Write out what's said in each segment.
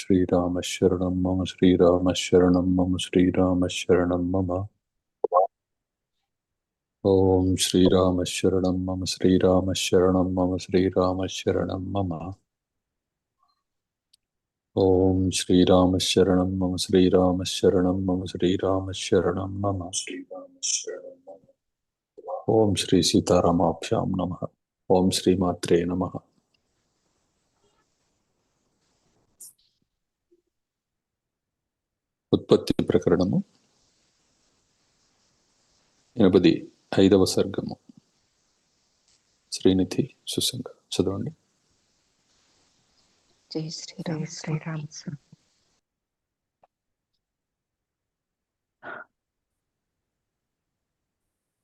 श्रीराम शरणं मम श्रीराम शरणं मम श्रीराम शरणं मम। ॐ श्रीराम शरणं मम श्रीराम शरणं मम श्रीराम शरणं मम। ॐ श्रीराम शरणं मम श्रीराम शरणं मम श्रीराम शरणं मम। ॐ श्री सीतारामाभ्यां नमः। ॐ श्रीमात्रे नमः। ఉత్పత్తి ప్రకరణము ఎనభై ఐదవ సర్గము. శ్రీనిధి సుసంగ చదవండి. జై శ్రీరామ్ శ్రీరామ్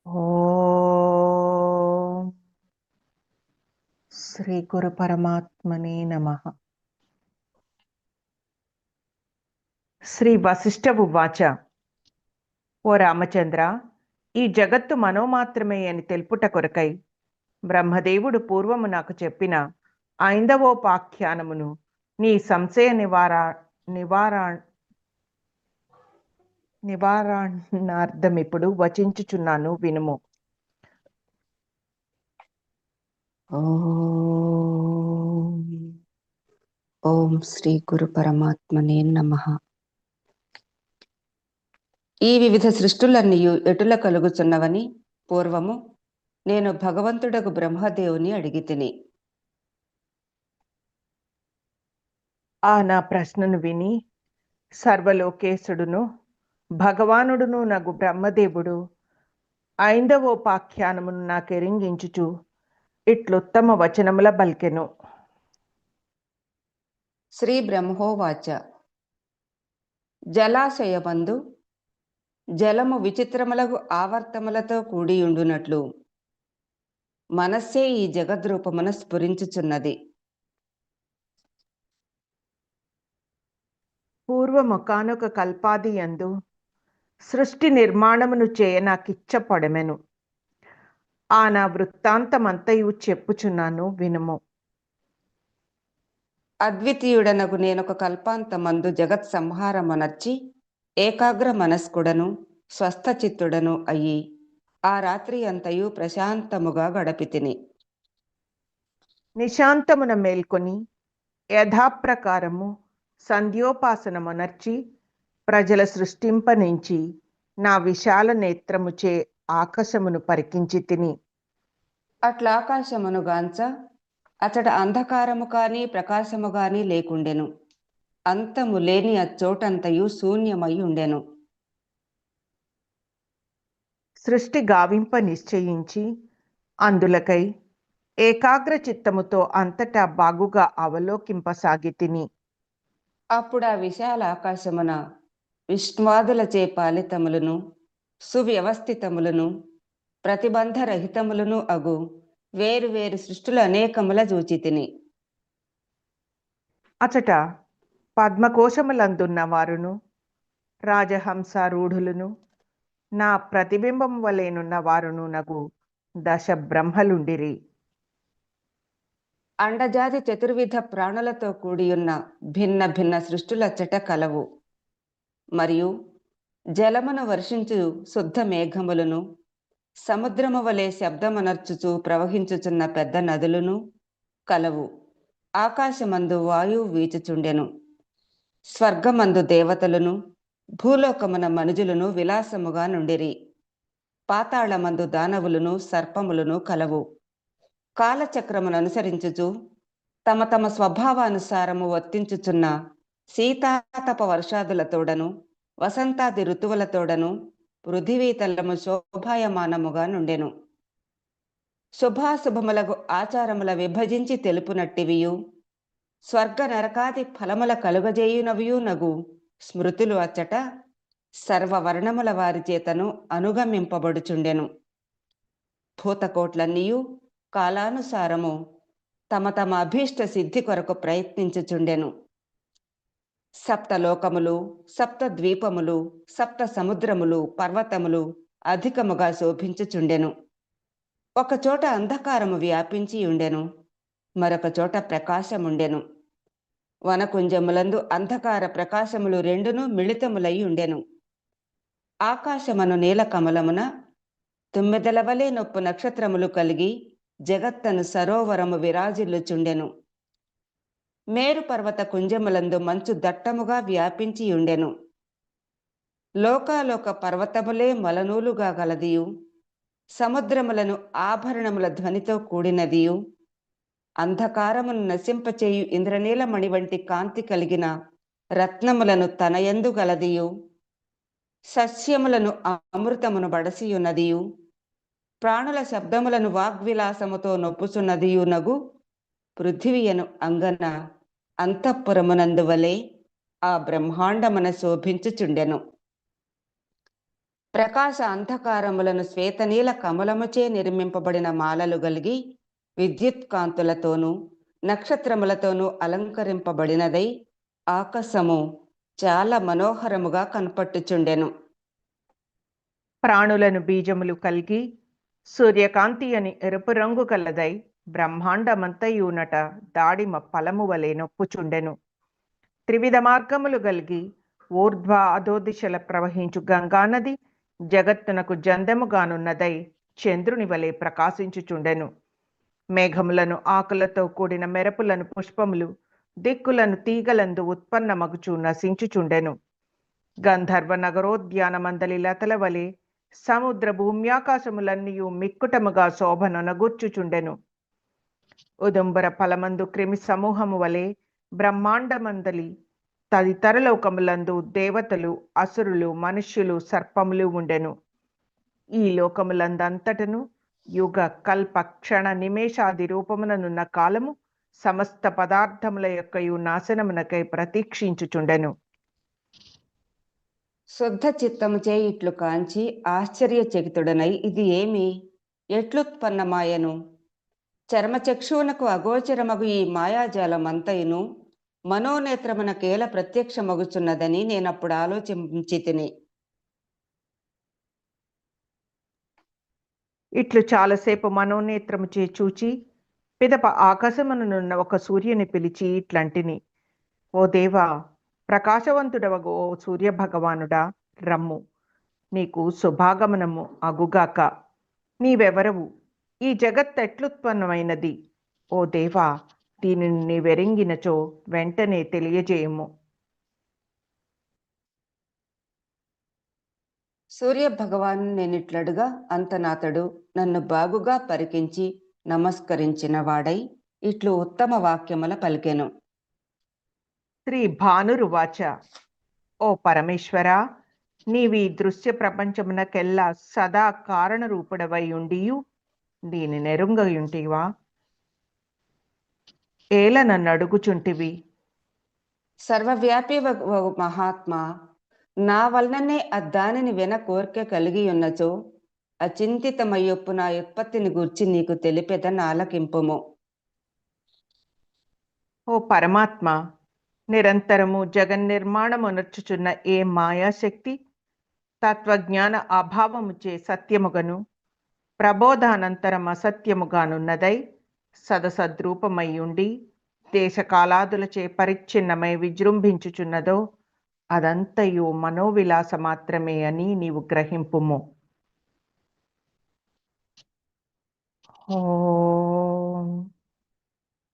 ఓం శ్రీ గురు పరమాత్మనే నమ. శ్రీ వశిష్ఠవు వాచ. ఓ రామచంద్ర ఈ జగత్తు మనోమాత్రమే అని తెలుపుట కొరకై బ్రహ్మదేవుడు పూర్వము నాకు చెప్పిన ఐందవోపాఖ్యానమును నీ సంశయ నివార నివారా నివారణార్థం ఇప్పుడు వచించుచున్నాను వినుము. ఓం ఓం శ్రీ గురు పరమాత్మనే నమ. ఈ వివిధ సృష్టులన్నీ ఎటుల కలుగుచున్నవని? పూర్వము నేను భగవంతుడకు బ్రహ్మదేవుని అడిగి తిని ఆ నా ప్రశ్నను విని సర్వలోకేశుడును భగవానుడును నగు బ్రహ్మదేవుడు ఐందవోపాఖ్యానమును నాకెరింగించుచు ఇట్లుత్తమ వచనముల బల్కెను. శ్రీ బ్రహ్మోవాచ. జలాశయమందు జలము విచిత్రములకు ఆవర్తములతో కూడియుండునట్లు మనస్సే ఈ జగద్రూపమున స్ఫురించుచున్నది. పూర్వమొకానొక కల్పాది యందు సృష్టి నిర్మాణమును చేయ నాకిచ్చపడమెను. ఆ నా వృత్తాంతమంతయు చెప్పుచున్నాను వినుము. అద్వితీయుడనకు నేనొక కల్పాంతమందు జగత్ సంహారమనర్చి ఏకాగ్ర మనస్కుడను స్వస్థచిత్తుడను అయ్యి ఆ రాత్రి అంతయు ప్రశాంతముగా గడపితిని. నిశాంతమున మేల్కొని యథాప్రకారము సంధ్యోపాసనమనర్చి ప్రజల సృష్టింపనించి నా విశాల నేత్రముచే ఆకాశమును పరికించి తిని. అట్లా ఆకాశమును గాంచ అతడ అంధకారము కాని ప్రకాశము గాని లేకుండెను. అంతము లేని అచ్చోటంతయు శూన్యమై ఉండెను. సృష్టి గావింప నిశ్చయించి అందులకై ఏకాగ్ర చిత్తముతో అంతటా బాగుగా అవలోకింపసాగి తిని అప్పుడు ఆ విశాల ఆకాశమున విష్ణువాదులచే పాలితములను సువ్యవస్థితములను ప్రతిబంధరహితములను అగు వేరు వేరు సృష్టులు అనేకముల చూచి తిని అచట పద్మకోశములందున్న వారును రాజహంసారూఢులను నా ప్రతిబింబం వలెనున్న వారును నగు దశ బ్రహ్మలుండిరి అండజాతి చతుర్విధ ప్రాణులతో కూడియున్న భిన్న భిన్న సృష్టులచ్చట కలవు. మరియు జలమును వర్షించు శుద్ధ మేఘములను సముద్రము వలె శబ్దమనర్చుచు ప్రవహించుచున్న పెద్ద నదులను కలవు. ఆకాశమందు వాయువు వీచుచుండెను. స్వర్గమందు దేవతలను భూలోకమున మనుజులను విలాసముగా నుండిరి. పాతాళమందు దానవులను సర్పములను కలవు. కాలచక్రమును అనుసరించుచు తమ తమ స్వభావానుసారము వర్తించుచున్న శీతాతప వర్షాదులతోడను వసంతాది ఋతువులతోడను పృథివీతలము శోభాయమానముగా నుండెను. శుభాశుభములకు ఆచారముల విభజించి తెలుపునట్టివియు. స్వర్గ నరకాది ఫలముల కలుగజేయునవియు నగు. స్మృతులు అచ్చట సర్వవర్ణముల వారి చేతను అనుగమింపబడుచుండెను. భూతకోట్లన్నీయు కాలానుసారము తమ తమ అభీష్ట సిద్ధి కొరకు ప్రయత్నించుచుండెను. సప్తలోకములు సప్త ద్వీపములు సప్త సముద్రములు పర్వతములు అధికముగా శోభించుచుండెను. ఒకచోట అంధకారము వ్యాపించి ఉండెను మరొక చోట ప్రకాశముండెను. వనకుంజములందు అంధకార ప్రకాశములు రెండును మిళితములై ఉండెను. ఆకాశమను నీల కమలమున తుమ్మెదల నొప్పు నక్షత్రములు కలిగి జగత్తను సరోవరము విరాజిల్లుచుండెను. మేరు పర్వత కుంజములందు మంచు దట్టముగా వ్యాపించి ఉండెను లోకాలోక పర్వతములే మలనూలుగా గలదియు. సముద్రములను ఆభరణముల ధ్వనితో కూడినదియు. అంధకారమును నశింపచేయు ఇంద్రనీలమణి వంటి కాంతి కలిగిన రత్నములను తనయందు గలదియు. సస్యములను అమృతమును బడసియున్నదియు. ప్రాణుల శబ్దములను వాగ్విలాసముతో నొప్పుచున్నదియునగు పృథివియను అంగన అంతఃపురమునందు వలె ఆ బ్రహ్మాండమున శోభించుచుండెను. ప్రకాశ అంధకారములను శ్వేతనీల కమలముచే నిర్మింపబడిన మాలలు గలిగి విద్యుత్ కాంతులతోనూ నక్షత్రములతోనూ అలంకరింపబడినదై ఆకాశము చాలా మనోహరముగా కనపట్టుచుండెను. ప్రాణులను బీజములు కలిగి సూర్యకాంతి అని ఎరుపు రంగు కలదై బ్రహ్మాండమంతయునట దాడిమ ఫలము వలె నొప్పుచుండెను. త్రివిధ మార్గములు కలిగి ఊర్ధ్వ అధోదిశల ప్రవహించు గంగానది జగత్తునకు జందెముగానున్నదై చంద్రుని వలె ప్రకాశించుచుండెను. మేఘములను ఆకులతో కూడిన మెరపులను పుష్పములు దిక్కులను తీగలందు ఉత్పన్నమగుచు నశించుచుండెను. గంధర్వ నగరోద్యానమందలి లతల వలె సముద్ర భూమ్యాకాశములన్నీయు మిక్కుటముగా శోభనొనగూర్చుచుండెను ఉదుంబర ఫలమందు క్రిమి సమూహము వలె బ్రహ్మాండమందలి తదితర లోకములందు దేవతలు అసురులు మనుష్యులు సర్పములు ఉండెను. ఈ లోకములందంతటను యుగ కల్ప క్షణ నిమేషాది రూపముననున్న కాలము సమస్త పదార్థముల యొక్కయు నాశనమునకై ప్రతీక్షించుచుండెను. శుద్ధ చిత్తము చే ఇట్లు కాంచి ఆశ్చర్యచకితుడనై ఇది ఏమి? ఎట్లుత్పన్నమాయను? చర్మచక్షువునకు అగోచరమగు ఈ మాయాజాలమంతయును? మనోనేత్రమునకేల ప్రత్యక్షమగుచున్నదని నేనప్పుడు ఆలోచించి తిని ఇట్లు చాలాసేపు మనోనేత్రముచే చూచి పిదప ఆకాశముననున్న ఒక సూర్యుని పిలిచి ఇట్లంటిని ఓ దేవా ప్రకాశవంతుడవగు ఓ సూర్య భగవానుడా రమ్ము. నీకు శుభాగమనము అగుగాక. నీవెవరవు? ఈ జగత్ ఎట్లుత్పన్నమైనది? ఓ దేవా దీనిని నీవెరింగినచో వెంటనే తెలియజేయము. సూర్య భగవాన్ నేనిట్లడుగా అంతనాతడు నన్ను బాగుగా పరికించి నమస్కరించిన వాడై ఇట్లు ఉత్తమ వాక్యముల పలికెను. శ్రీ భానురువాచ ఓ పరమేశ్వర నీవి దృశ్య ప్రపంచమునకెల్లా సదా కారణ రూపుడవై ఉండియు దీని నెరుంగయుంటివా? ఏల నన్ను అడుగుచుంటివి సర్వవ్యాపి మహాత్మా నా వలననే అద్దానిని విన కోరిక కలిగి ఉన్నచో అచింతితమయ్యొప్పు నా ఉత్పత్తిని గూర్చి నీకు తెలిపెద ఆలకింపుము ఓ పరమాత్మ నిరంతరము జగన్నిర్మాణమునర్చుచున్న ఏ మాయాశక్తి తత్వజ్ఞాన అభావముచే సత్యముగను ప్రబోధానంతరం అసత్యముగానున్నదై సదసద్రూపమై ఉండి దేశకాలాదులచే పరిచ్ఛిన్నమై విజృంభించుచున్నదో అదంతయు మనోవిలాస మాత్రమే అని నీవు గ్రహింపుము.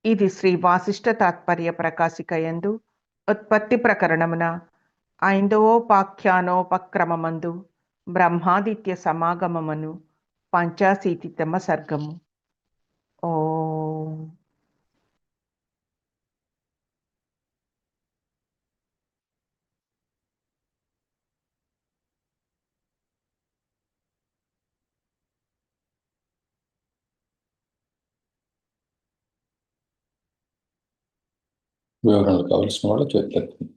ఇది శ్రీ వాసిష్ఠ తాత్పర్య ప్రకాశికయందు ఉత్పత్తి ప్రకరణమున ఐందవోపాఖ్యానోపక్రమమందు బ్రహ్మాదిత్య సమాగమమును పంచాశీతితమ సర్గము. ఓ. వివరణలు కావలసిన వాళ్ళు చేతులెత్తండి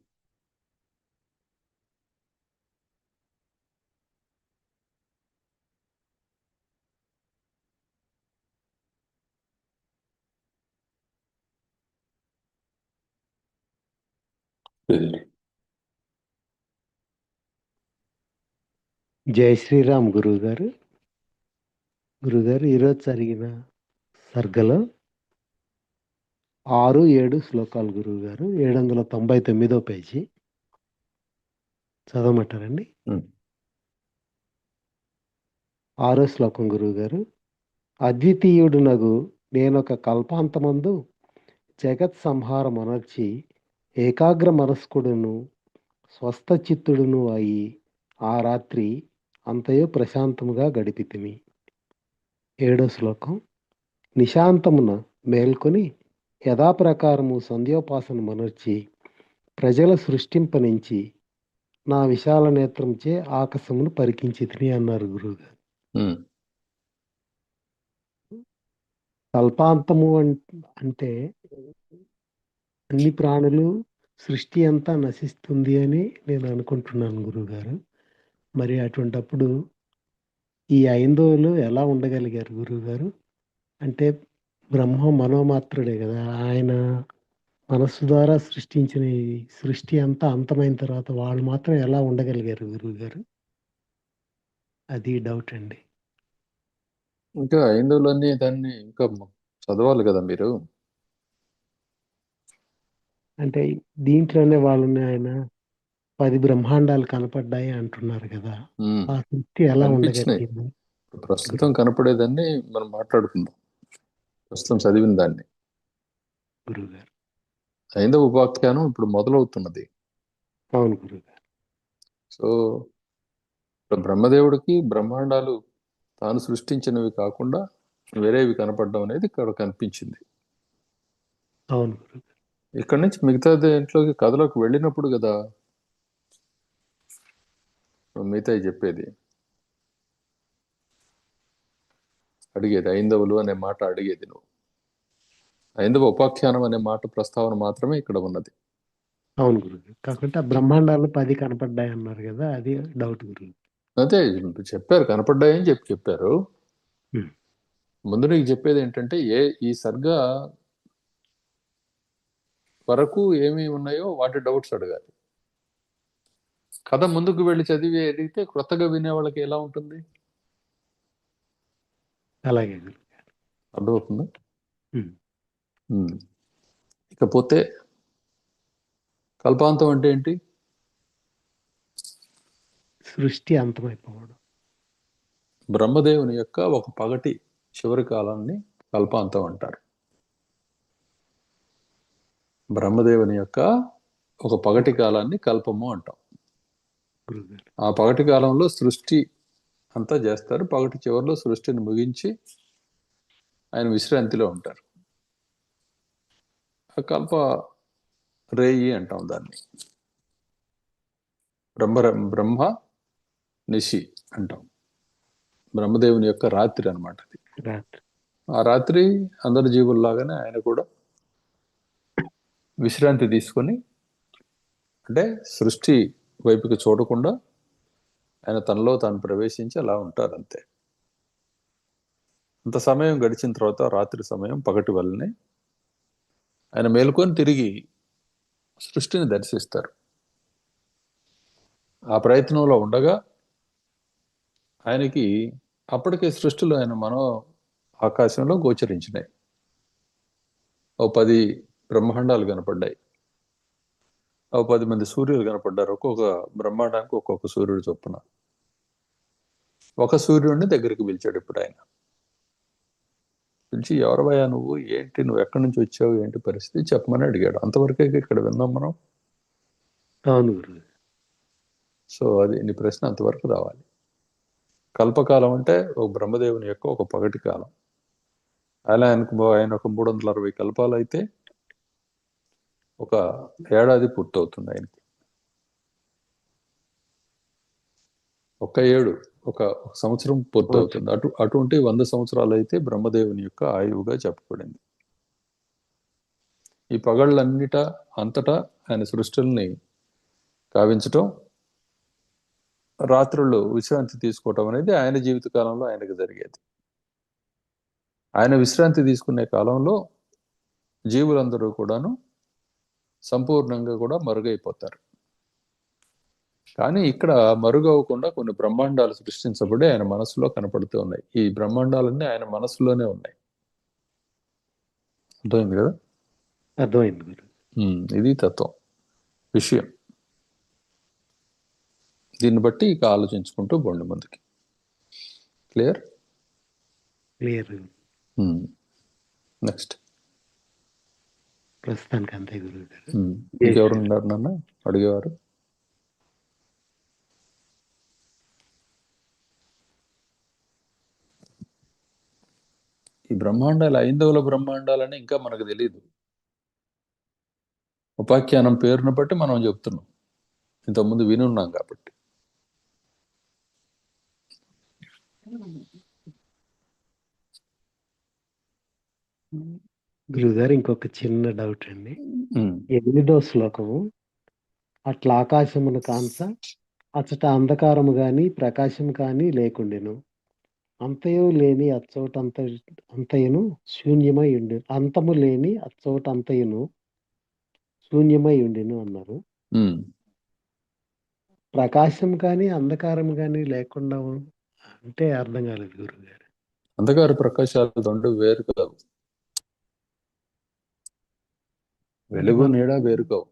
జై శ్రీరామ్ గురువు గారు గురుగారు ఈరోజు జరిగిన సర్గలో ఆరు ఏడు శ్లోకాలు గురువు గారు. ఏడు వందల తొంభై తొమ్మిదో పేజీ. చదవమంటారండి. ఆరో శ్లోకం గురువు గారు. అద్వితీయుడునగు నేనొక కల్పాంతమందు జగత్ సంహారం అనర్చి ఏకాగ్ర మనస్కుడును స్వస్థ చిత్తుడును అయి ఆ రాత్రి అంతయో ప్రశాంతముగా గడిపితిమి. ఏడో శ్లోకం. నిశాంతమున మేల్కొని యథాప్రకారము సంధ్యోపాసన మనర్చి ప్రజల సృష్టింపనించి నా విశాల నేత్రంచే ఆకాశమును పరికించి తిని అన్నారు గురువుగారు. కల్పాంతము అంటే అన్ని ప్రాణులు సృష్టి అంతా నశిస్తుంది అని నేను అనుకుంటున్నాను గురువుగారు. మరి అటువంటప్పుడు ఈ ఐందవులు ఎలా ఉండగలిగారు గురువుగారు? అంటే బ్రహ్మ మనోమాత్రుడే కదా. ఆయన మనస్సు ద్వారా సృష్టించిన సృష్టి అంతా అంతమైన తర్వాత వాళ్ళు మాత్రం ఎలా ఉండగలిగారు గురువుగారు? అది డౌట్ అండి. ఇంకా ఐందువులన్నీ దాన్ని ఇంకా చదవాలి కదా మీరు? అంటే దీంట్లోనే వాళ్ళని ఆయన. పది బ్రహ్మాండాలు కనపడ్డాయి అంటున్నారు కదా. ఆ సృష్టి ఎలా. ఉండగలిగింది? ప్రస్తుతం కనపడేదాన్ని మనం మాట్లాడుకుందాం. ప్రస్తుతం చదివిన దాన్ని. గురువుగారు. ఐదవ ఉపాఖ్యానం ఇప్పుడు మొదలవుతున్నది. అవును గురువుగారు. సో బ్రహ్మదేవుడికి బ్రహ్మాండాలు తాను సృష్టించినవి కాకుండా వేరేవి కనపడడం అనేది ఇక్కడ కనిపించింది. అవును ఇక్కడ నుంచి మిగతా దేంట్లోకి కథలోకి వెళ్ళినప్పుడు కదా. మిగతా చెప్పేది. అడిగేది ఐందవులు అనే మాట అడిగేది నువ్వు. ఐందవ ఉపాఖ్యానం అనే మాట ప్రస్తావన మాత్రమే ఇక్కడ ఉన్నది. అవును కాకుంటే ఆ బ్రహ్మాండాలు పది కనపడ్డాయి అన్నారు కదా అది డౌట్ గురువు అదే చెప్పారు కనపడ్డాయని చెప్పి చెప్పారు. ముందు నీకు చెప్పేది ఏంటంటే ఏ ఈ సర్గ వరకు ఏమి ఉన్నాయో వాటి డౌట్స్ అడగాలి. కథ ముందుకు వెళ్ళి చదివి అడిగితే కొత్తగా వినే వాళ్ళకి ఎలా ఉంటుంది? అలాగే అర్థమవుతుందా. ఇకపోతే కల్పాంతం అంటే ఏంటి? సృష్టి అంతమైపోవడం. బ్రహ్మదేవుని యొక్క ఒక పగటి చివరి కాలాన్ని కల్పాంతం అంటారు. బ్రహ్మదేవుని యొక్క ఒక పగటి కాలాన్ని కల్పము అంటాం. ఆ పగటి కాలంలో సృష్టి అంతా చేస్తారు. పగటి చివరిలో సృష్టిని ముగించి ఆయన విశ్రాంతిలో ఉంటారు. ఆ కల్ప రేయి అంటాం దాన్ని. బ్రహ్మ బ్రహ్మ నిశి అంటాం. బ్రహ్మదేవుని యొక్క రాత్రి అన్నమాట అది. ఆ రాత్రి అందరి జీవుల్లాగానే ఆయన కూడా విశ్రాంతి తీసుకొని అంటే సృష్టి వైపుకి చూడకుండా ఆయన తనలో తాను ప్రవేశించి అలా ఉంటారు అంతే. అంత సమయం గడిచిన తర్వాత రాత్రి సమయం పగటి వల్లనే ఆయన మేల్కొని తిరిగి సృష్టిని దర్శిస్తారు. ఆ ప్రయత్నంలో ఉండగా ఆయనకి అప్పటికే సృష్టిలో ఆయన మనో ఆకాశంలో గోచరించినాయి. ఓ పది బ్రహ్మాండాలు కనపడ్డాయి. ఓ పది మంది సూర్యులు కనపడ్డారు. ఒక్కొక్క బ్రహ్మాండానికి ఒక్కొక్క సూర్యుడు చొప్పున. ఒక సూర్యుడిని దగ్గరికి పిలిచాడు ఇప్పుడు ఆయన. పిలిచి ఎవరవయ్యా నువ్వు? ఏంటి? నువ్వు ఎక్కడి నుంచి వచ్చావు? ఏంటి పరిస్థితి? చెప్పమని అడిగాడు. అంతవరకే ఇక్కడ విన్నాం మనం. అవును సో అది నీ ప్రశ్న అంతవరకు రావాలి. కల్పకాలం అంటే ఒక బ్రహ్మదేవుని యొక్క ఒక పగటి కాలం. అలా ఆయనకు ఆయన ఒక మూడు వందల అరవై కల్పాలు అయితే ఒక ఏడాది పూర్తవుతుంది ఆయనకి. ఒక ఏడు ఒక సంవత్సరం పూర్తవుతుంది. అటు అటువంటి వంద సంవత్సరాలు అయితే బ్రహ్మదేవుని యొక్క ఆయువుగా చెప్పబడింది. ఈ పగళ్ళన్నిట అంతటా ఆయన సృష్టిల్ని కావించటం రాత్రులు విశ్రాంతి తీసుకోవటం అనేది ఆయన జీవిత కాలంలో ఆయనకు జరిగేది. ఆయన విశ్రాంతి తీసుకునే కాలంలో జీవులందరూ కూడాను సంపూర్ణంగా కూడా మరుగైపోతారు. కానీ ఇక్కడ మరుగవ్వకుండా కొన్ని బ్రహ్మాండాలు సృష్టించబడి ఆయన మనసులో కనపడుతూ ఉన్నాయి. ఈ బ్రహ్మాండాలన్నీ ఆయన మనసులోనే ఉన్నాయి. అర్థమైంది కదా? అర్థమైంది ఇది తత్వం విషయం. దీన్ని బట్టి ఇక ఆలోచించుకుంటూ బొండు ముందుకి. క్లియర్? క్లియర్. నెక్స్ట్. ప్రస్తుతానికి అంతే గురువు గారు ఇంకెవరు ఉన్నారు నాన్న అడిగేవారు? ఈ బ్రహ్మాండాలు ఐందవుల బ్రహ్మాండాలని ఇంకా మనకు తెలియదు ఉపాఖ్యానం పేరును బట్టి మనం చెప్తున్నాం. ఇంతకుముందు వినున్నాం కాబట్టి. గురువు గారు ఇంకొక చిన్న డౌట్ అండి. ఎనిమిదో శ్లోకము అట్లా ఆకాశమును కాంత అచట అంధకారము గాని ప్రకాశం కాని లేకుండెను. అంతయు లేని అచ్చోట అంత అంతయును శూన్యమై ఉండి అంతము లేని అచ్చోట అంతయును శూన్యమై ఉండెను అన్నారు. ప్రకాశం కానీ అంధకారం కానీ లేకుండా అంటే అర్థం కాలేదు గురువు గారు అంధకార ప్రకాశాలు రెండు వేరు కావు. వెలుగు నీడ వేరు కావు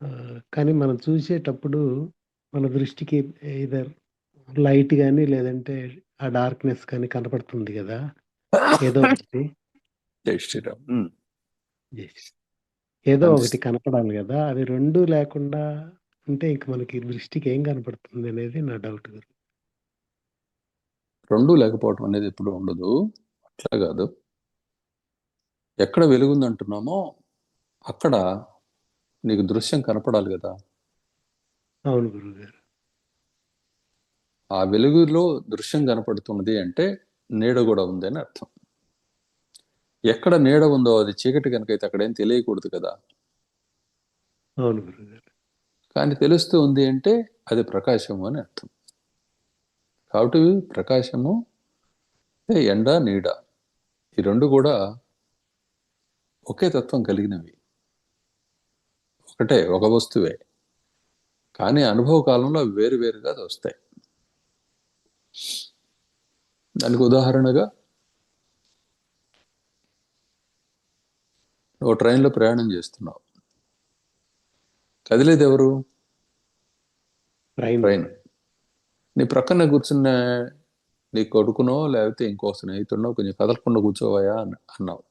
ఆ, కానీ మనం చూసేటప్పుడు మన దృష్టికి ఇదర్ లైట్ కానీ లేదంటే ఆ డార్క్నెస్ కానీ కనపడుతుంది కదా. ఏదో ఒకటి. జై శ్రీరామ్. ఏదో. ఒకటి కనపడాలి కదా. అవి రెండు లేకుండా ఉంటే ఇంక మనకి దృష్టికి ఏం కనపడుతుంది అనేది నా డౌట్ గురు. రెండు లేకపోవటం అనేది ఎప్పుడు ఉండదు. అట్లా కాదు. ఎక్కడ వెలుగుంది అంటున్నామో అక్కడ నీకు దృశ్యం కనపడాలి కదా? అవును గురువు గారు ఆ వెలుగులో దృశ్యం కనపడుతున్నది అంటే నీడ కూడా ఉంది అని అర్థం. ఎక్కడ నీడ ఉందో అది చీకటి కనుకైతే అక్కడేం తెలియకూడదు కదా? అవును గురువు గారు కానీ తెలుస్తూ ఉంది అంటే అది ప్రకాశము అని అర్థం. కాబట్టి ప్రకాశము ఎండ నీడ ఈ రెండు కూడా ఒకే తత్వం కలిగినవి. ఒకటే ఒక వస్తువే. కానీ అనుభవ కాలంలో అవి వేరు వేరుగా వస్తాయి. దానికి ఉదాహరణగా ఓ ట్రైన్లో ప్రయాణం చేస్తున్నావు. కదిలేది ఎవరు ట్రైన్. నీ ప్రక్కన కూర్చున్న నీ కొడుకునో లేకపోతే ఇంకో స్నేహితుడినో కొంచెం కదలకుండా కూర్చోవయా అని అన్నావు.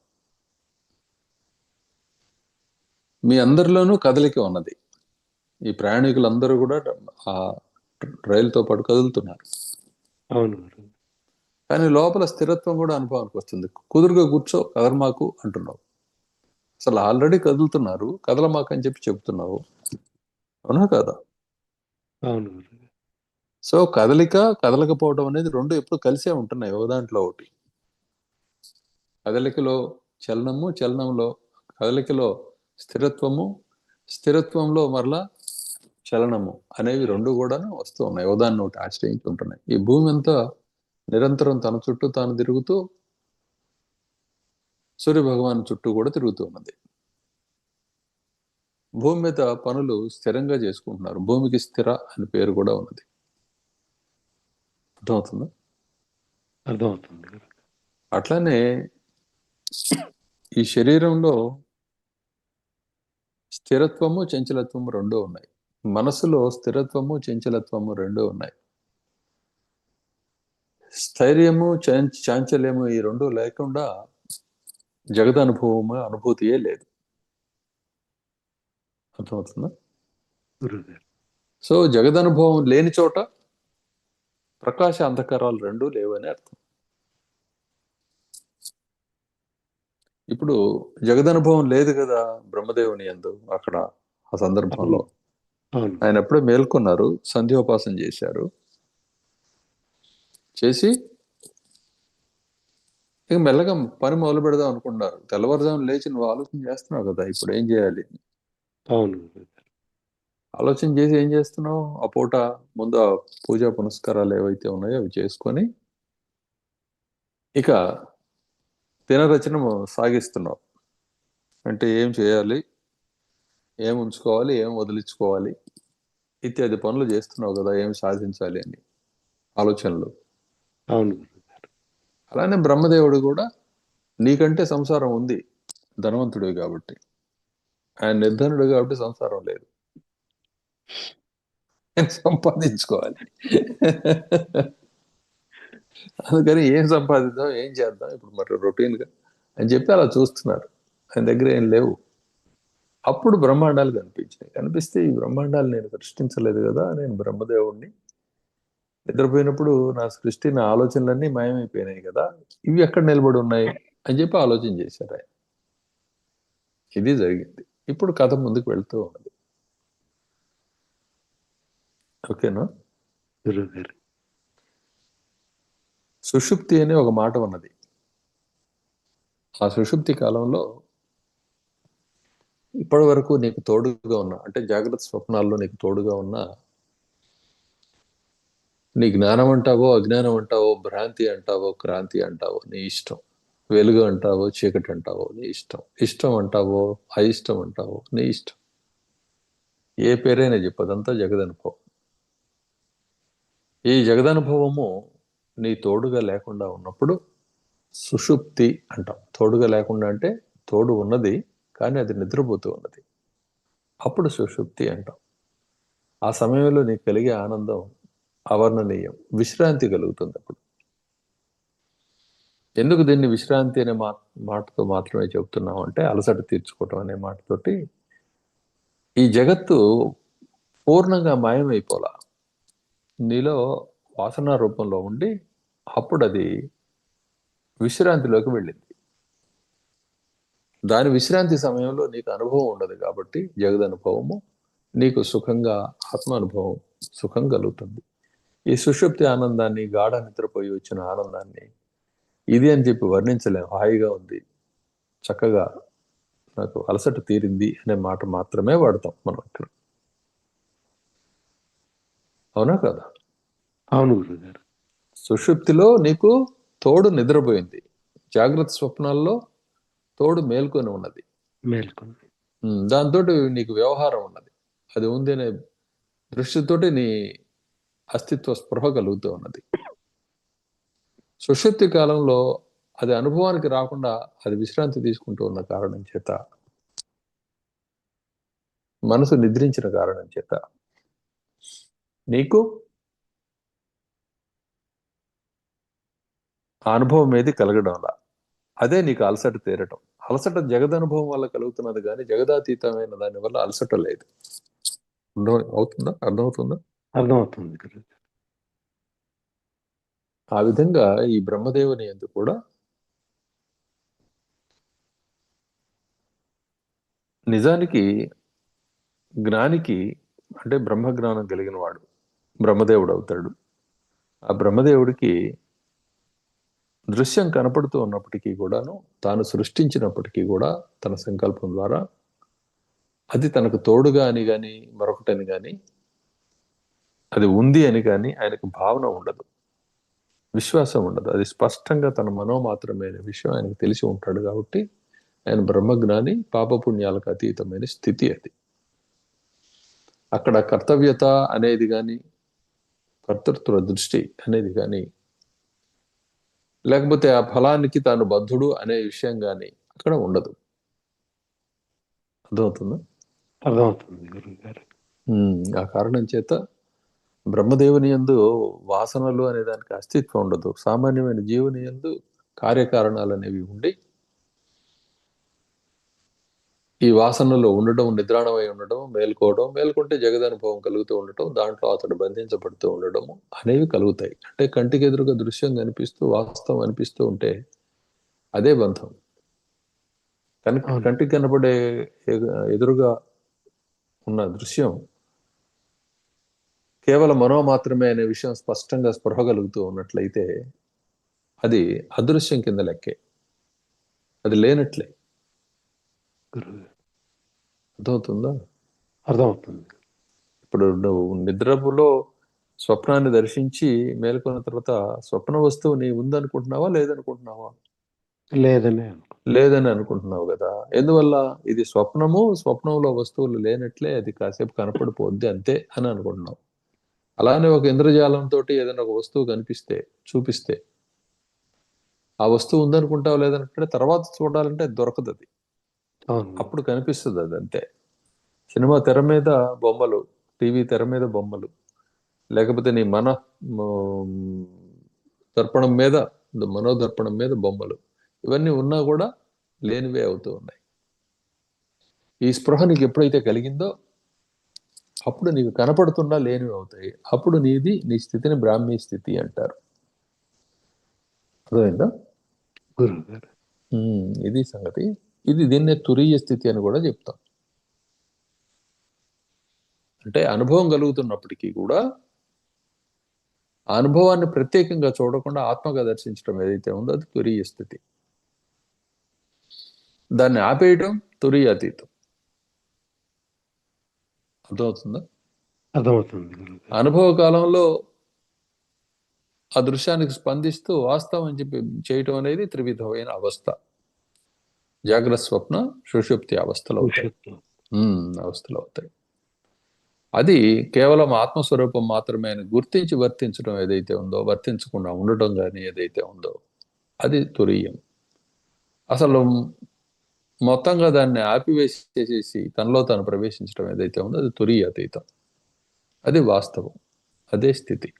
మీ అందరిలోనూ కదలిక ఉన్నది. ఈ ప్రయాణికులందరూ కూడా ఆ రైలుతో పాటు కదులుతున్నారు. అవును కానీ లోపల స్థిరత్వం కూడా అనుభవానికి వస్తుంది. కుదురుగా కూర్చో కదలమాకు అంటున్నావు. అసలు ఆల్రెడీ కదులుతున్నారు కదలమాకు అని చెప్పి చెప్తున్నావు. అవునా కదా? అవును సో కదలిక కదలకపోవడం అనేది రెండు ఎప్పుడు కలిసే ఉంటున్నాయి ఒక దాంట్లో ఒకటి. కదలికలో చలనము చలనంలో కదలికలో స్థిరత్వము స్థిరత్వంలో మరలా చలనము అనేవి రెండు కూడాను వస్తూ ఉన్నాయి. ఒకదాన్ని ఒకటి ఆశ్రయించి ఉంటున్నాయి ఈ భూమి అంతా నిరంతరం తన చుట్టూ తాను తిరుగుతూ సూర్య భగవాన్ చుట్టూ కూడా తిరుగుతూ ఉన్నది. భూమి మీద పనులు స్థిరంగా చేసుకుంటున్నారు. భూమికి స్థిర అని పేరు కూడా ఉన్నది. అర్థమవుతుందా? అర్థమవుతుంది. అట్లానే ఈ శరీరంలో స్థిరత్వము చంచలత్వము రెండూ ఉన్నాయి. మనసులో స్థిరత్వము చంచలత్వము రెండూ ఉన్నాయి. స్థైర్యము చాంచల్యము ఈ రెండు లేకుండా జగదనుభవము అనుభూతియే లేదు. అర్థమవుతుందా? సో జగదనుభవం లేని చోట ప్రకాశ అంధకారాలు రెండూ లేవని అర్థం. ఇప్పుడు జగదనుభవం లేదు కదా బ్రహ్మదేవుని ఎందు అక్కడ ఆ సందర్భంలో. ఆయన ఎప్పుడో మేల్కొన్నారు సంధ్యోపాసన చేశారు. చేసి ఇక మెల్లగా పని మొదలు పెడదాం అనుకున్నారు. తెల్లవారుజామున లేచి నువ్వు ఆలోచన చేస్తున్నావు కదా ఇప్పుడు ఏం చేయాలి? అవును. ఆలోచన చేసి ఏం చేస్తున్నావు? ఆ పూట ముందు ఆ పూజా పునస్కారాలు ఏవైతే ఉన్నాయో అవి చేసుకొని ఇక దినరచన సాగిస్తున్నావు. అంటే ఏం చేయాలి? ఏం ఉంచుకోవాలి? ఏం వదిలించుకోవాలి? ఇత్యాది పనులు చేస్తున్నావు కదా ఏం సాధించాలి అని ఆలోచనలు. అవును. అలానే బ్రహ్మదేవుడు కూడా నీకంటే సంసారం ఉంది ధనవంతుడివి కాబట్టి. ఆయన నిర్ధనుడు కాబట్టి సంసారం లేదు. సంపాదించుకోవాలి. అందుకని ఏం సంపాదిద్దాం ఏం చేద్దాం ఇప్పుడు మరి రొటీన్గా అని చెప్పి అలా చూస్తున్నారు. ఆయన దగ్గర ఏం లేవు. అప్పుడు బ్రహ్మాండాలు కనిపించాయి కనిపిస్తే ఈ బ్రహ్మాండాలు నేను సృష్టించలేదు కదా నేను బ్రహ్మదేవుణ్ణి. నిద్రపోయినప్పుడు నా సృష్టి నా ఆలోచనలన్నీ మాయమైపోయినాయి కదా ఇవి ఎక్కడ నిలబడి ఉన్నాయి అని చెప్పి ఆలోచన చేశారు ఆయన. ఇది జరిగింది. ఇప్పుడు కథ ముందుకు వెళ్తూ ఉన్నది. ఓకేనా? గురువు గారు సుషుప్తి అనే ఒక మాట ఉన్నది. ఆ సుషుప్తి కాలంలో ఇప్పటి వరకు నీకు తోడుగా ఉన్న అంటే జాగ్రత్త స్వప్నాల్లో నీకు తోడుగా ఉన్న నీ జ్ఞానం అంటావో అజ్ఞానం అంటావో భ్రాంతి అంటావో క్రాంతి అంటావో నీ ఇష్టం. వెలుగు అంటావో చీకటి అంటావో నీ ఇష్టం. ఇష్టం అంటావో అయిష్టం అంటావో నీ ఇష్టం. ఏ పేరైనా చెప్పదంతా జగదనుభవం. ఈ జగదనుభవము నీ తోడుగా లేకుండా ఉన్నప్పుడు సుషుప్తి అంటాం. తోడుగా లేకుండా అంటే తోడు ఉన్నది కానీ అది నిద్రపోతూ ఉన్నది. అప్పుడు సుషుప్తి అంటాం. ఆ సమయంలో నీకు కలిగే ఆనందం అవర్ణనీయం విశ్రాంతి కలుగుతుంది అప్పుడు. ఎందుకు దీన్ని విశ్రాంతి అనే మా మాటతో మాత్రమే చెబుతున్నాం అంటే అలసట తీర్చుకోవటం అనే మాటతోటి ఈ జగత్తు పూర్ణంగా మాయమైపోలా. నీలో వాసన రూపంలో ఉండి అప్పుడు అది విశ్రాంతిలోకి వెళ్ళింది. దాని విశ్రాంతి సమయంలో నీకు అనుభవం ఉండదు కాబట్టి జగదనుభవము నీకు సుఖంగా ఆత్మ అనుభవం సుఖం కలుగుతుంది. ఈ సుషుప్తి ఆనందాన్ని గాఢ నిద్రపోయి వచ్చిన ఆనందాన్ని ఇది అని చెప్పి వర్ణించలేం. హాయిగా ఉంది. చక్కగా నాకు అలసట తీరింది అనే మాట మాత్రమే వాడతాం మనం ఇక్కడ. అవునా కదా? అవును గురువు గారు సుషుప్తిలో నీకు తోడు నిద్రపోయింది. జాగ్రత్త స్వప్నాల్లో తోడు మేల్కొని ఉన్నది. మేల్కొని. దాంతో నీకు వ్యవహారం ఉన్నది. అది ఉంది అనే దృష్టితోటి నీ అస్తిత్వ స్పృహ కలుగుతూ ఉన్నది. సుషుప్తి కాలంలో అది అనుభవానికి రాకుండా అది విశ్రాంతి తీసుకుంటూ ఉన్న కారణం చేత మనసు నిద్రించిన కారణం చేత నీకు ఆ అనుభవం ఏది కలగడంలా అదే నీకు అలసట తీరటం. అలసట జగదనుభవం వల్ల కలుగుతున్నది కానీ జగదాతీతమైన దాని వల్ల అలసట లేదు. అవుతుందా? అర్థమవుతుందా? అర్థమవుతుంది ఆ విధంగా ఈ బ్రహ్మదేవుని ఎందు కూడా నిజానికి జ్ఞానికి అంటే బ్రహ్మ జ్ఞానం కలిగిన వాడు బ్రహ్మదేవుడు అవుతాడు. ఆ బ్రహ్మదేవుడికి దృశ్యం కనపడుతూ ఉన్నప్పటికీ కూడాను తాను సృష్టించినప్పటికీ కూడా తన సంకల్పం ద్వారా అది తనకు తోడుగా అని కానీ మరొకటని కానీ అది ఉంది అని కానీ ఆయనకు భావన ఉండదు. విశ్వాసం ఉండదు. అది స్పష్టంగా తన మనోమాత్రమైన విషయం ఆయనకు తెలిసి ఉంటాడు కాబట్టి ఆయన బ్రహ్మజ్ఞాని పాపపుణ్యాలకు అతీతమైన స్థితి అది. అక్కడ కర్తవ్యత అనేది కానీ కర్తృత్వ దృష్టి అనేది కానీ లేకపోతే ఆ ఫలానికి తాను బద్ధుడు అనే విషయం కానీ అక్కడ ఉండదు. అర్థమవుతుందా? అర్థమవుతుంది గురువు గారు. ఉమ్, ఆ కారణం చేత బ్రహ్మదేవుని యందు వాసనలు అనే దానికి అస్తిత్వం ఉండదు. సామాన్యమైన జీవుని యందు కార్యకారణాలు అనేవి ఉండి ఈ వాసనలో ఉండడం నిద్రాణమై ఉండడం మేల్కోవడం మేల్కొంటే జగదనుభవం కలుగుతూ ఉండటం దాంట్లో అతడు బంధించబడుతూ ఉండడము అనేవి కలుగుతాయి. అంటే కంటికి ఎదురుగా దృశ్యం కనిపిస్తూ వాస్తవం అనిపిస్తూ ఉంటే అదే బంధం. కనుక. కంటికి కనపడే ఎదురుగా ఉన్న దృశ్యం కేవలం మనో మాత్రమే అనే విషయం స్పష్టంగా స్పృహ కలుగుతూ ఉన్నట్లయితే అది అదృశ్యం కింద లెక్కే. అది లేనట్లే. గురువు. గారు అర్థమవుతుందా? అర్థమవుతుంది. ఇప్పుడు నువ్వు నిద్రలో స్వప్నాన్ని దర్శించి మేల్కొన్న తర్వాత స్వప్న వస్తువు నీ ఉందనుకుంటున్నావా లేదనుకుంటున్నావా? లేదని లేదని అనుకుంటున్నావు కదా. ఎందువల్ల? ఇది స్వప్నము స్వప్నంలో వస్తువులు లేనట్లే అది కాసేపు కనపడిపోద్ది అంతే అని అనుకుంటున్నావు. అలానే ఒక ఇంద్రజాలంతో ఏదైనా ఒక వస్తువు కనిపిస్తే చూపిస్తే ఆ వస్తువు ఉందనుకుంటావు లేదనుకుంటే తర్వాత చూడాలంటే దొరకదు అది అప్పుడు కనిపిస్తుంది అది అంతే. సినిమా తెర మీద బొమ్మలు టీవీ తెర మీద బొమ్మలు. లేకపోతే నీ మన దర్పణం మీద మనోదర్పణం మీద బొమ్మలు. ఇవన్నీ ఉన్నా కూడా లేనివే అవుతూ ఉన్నాయి. ఈ స్పృహ నీకు ఎప్పుడైతే కలిగిందో అప్పుడు నీకు కనపడుతున్నా లేనివి అవుతాయి. అప్పుడు నీది నీ స్థితిని బ్రాహ్మీ స్థితి అంటారు. అర్థమైందా? గురువు గారు. ఉమ్, ఇది సంగతి. ఇది దీన్నే తురీయ స్థితి అని కూడా చెప్తాం. అంటే అనుభవం కలుగుతున్నప్పటికీ కూడా ఆ అనుభవాన్ని ప్రత్యేకంగా చూడకుండా ఆత్మగా దర్శించడం ఏదైతే ఉందో అది తురీయ స్థితి దాన్ని ఆపేయటం తురీయ అతీతం. అర్థమవుతుందా? అర్థమవుతుంది. అనుభవ కాలంలో ఆ దృశ్యానికి స్పందిస్తూ వాస్తవం అని చెప్పి చేయటం అనేది త్రివిధమైన అవస్థ. జాగ్రత్త స్వప్న సుషుప్తి అవస్థలో అవుతాయి అవస్థలు అవుతాయి అది కేవలం ఆత్మస్వరూపం మాత్రమే గుర్తించి వర్తించడం ఏదైతే ఉందో వర్తించకుండా ఉండటం కానీ ఏదైతే ఉందో అది తురీయం. అసలు మొత్తంగా దాన్ని ఆపివేసేసేసి తనలో తాను ప్రవేశించడం ఏదైతే ఉందో అది తురీయ అతీతం అది వాస్తవం. అదే స్థితి.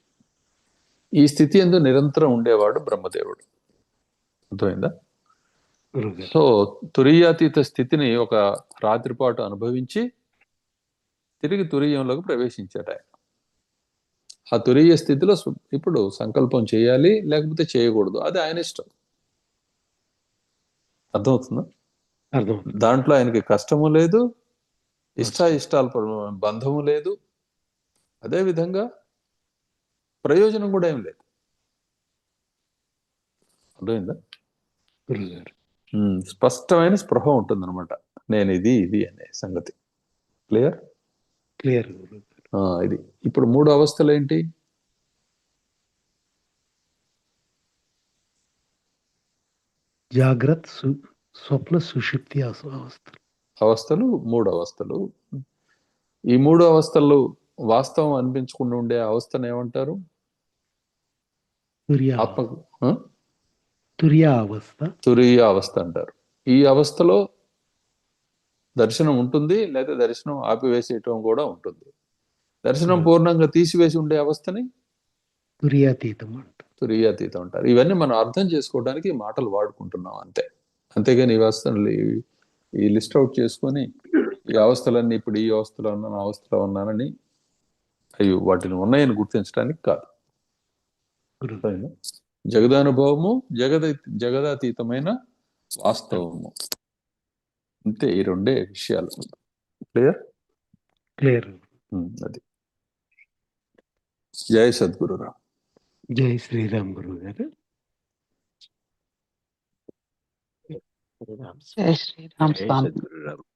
ఈ స్థితి ఎందు నిరంతరం ఉండేవాడు బ్రహ్మదేవుడు. అర్థమైందా? సో తురీయాతీత స్థితిని ఒక రాత్రిపాటు అనుభవించి తిరిగి తురీయంలోకి ప్రవేశించాడు ఆయన. ఆ తురీయ స్థితిలో ఇప్పుడు సంకల్పం చేయాలి లేకపోతే చేయకూడదు. అది ఆయన ఇష్టం. అర్థమవుతుందా? అర్థమవుతుంది. దాంట్లో ఆయనకి కష్టము లేదు ఇష్ట ఇష్టాల పర- బంధము లేదు. అదే విధంగా ప్రయోజనం కూడా ఏం లేదు. అర్థమైందా? గురువు గారు ఉమ్, స్పష్టమైన స్పృహ ఉంటుందన్నమాట. నేను ఇది ఇది అనే సంగతి. క్లియర్? క్లియర్. ఇది. ఇప్పుడు మూడు అవస్థలు ఏంటి? జాగ్రత్త స్వప్న సుషుప్తి అవ- అవస్థ అవస్థలు మూడు అవస్థలు. ఈ మూడు అవస్థలు వాస్తవం అనిపించకుండా ఉండే అవస్థను ఏమంటారు? ఆత్మ ఆ? తుర్య అవస్థ తురీయ అవస్థ అంటారు ఈ అవస్థలో దర్శనం ఉంటుంది లేదా దర్శనం ఆపివేసేయటం కూడా ఉంటుంది దర్శనం Hmm. పూర్ణంగా తీసివేసి ఉండే అవస్థని తుర్యాతీతం అంట తురీయాతీతం అంటారు ఇవన్నీ మనం అర్థం చేసుకోవడానికి మాటలు వాడుకుంటున్నాం అంతే అంతేగాని ఈ అవస్థలు ఈ- లిస్ట్ అవుట్ చేసుకొని ఈ అవస్థలన్నీ ఇప్పుడు ఈ అవస్థలో ఉన్నాను ఆ అవస్థలో ఉన్నానని అవి వాటిని ఉన్నాయని గుర్తించడానికి కాదు? జగదానుభవము జగద జగదాతీతమైన వాస్తవము. అంతే ఈ రెండే విషయాలు. క్లియర్ క్లియర్ అది. జయ సద్గురురావు జై శ్రీరామ్ గురువు గారు జై శ్రీరామ్. స్వామి సద్గురురావు